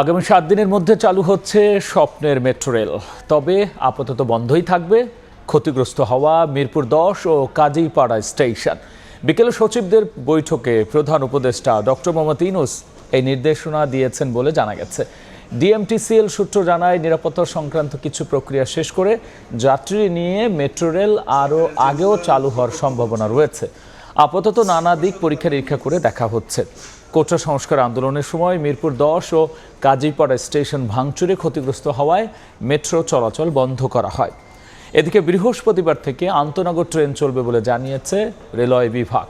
আগামী সাত দিনের মধ্যে চালু হচ্ছে স্বপ্নের মেট্রো রেল। তবে আপাতত বন্ধই থাকবে ক্ষতিগ্রস্ত হওয়া মিরপুর দশ ও কাজীপাড়া স্টেশন। বিকেলে সচিবদের বৈঠকে প্রধান উপদেষ্টা ডক্টর মোহাম্মদ ইনুস এই নির্দেশনা দিয়েছেন বলে জানা গেছে। ডিএমটিসিএল সূত্র জানায়, নিরাপত্তা সংক্রান্ত কিছু প্রক্রিয়া শেষ করে যাত্রী নিয়ে মেট্রো রেল আরও আগেও চালু হওয়ার সম্ভাবনা রয়েছে। আপাতত নানা দিক পরীক্ষা নিরীক্ষা করে দেখা হচ্ছে। কোটা সংস্কার আন্দোলনের সময় মিরপুর দশ ও কাজীপাড়া স্টেশন ভাঙচুরে ক্ষতিগ্রস্ত হওয়ায় মেট্রো চলাচল বন্ধ করা হয়। এদিকে বৃহস্পতিবার থেকে আন্তনগর ট্রেন চলবে বলে জানিয়েছে রেলওয়ে বিভাগ।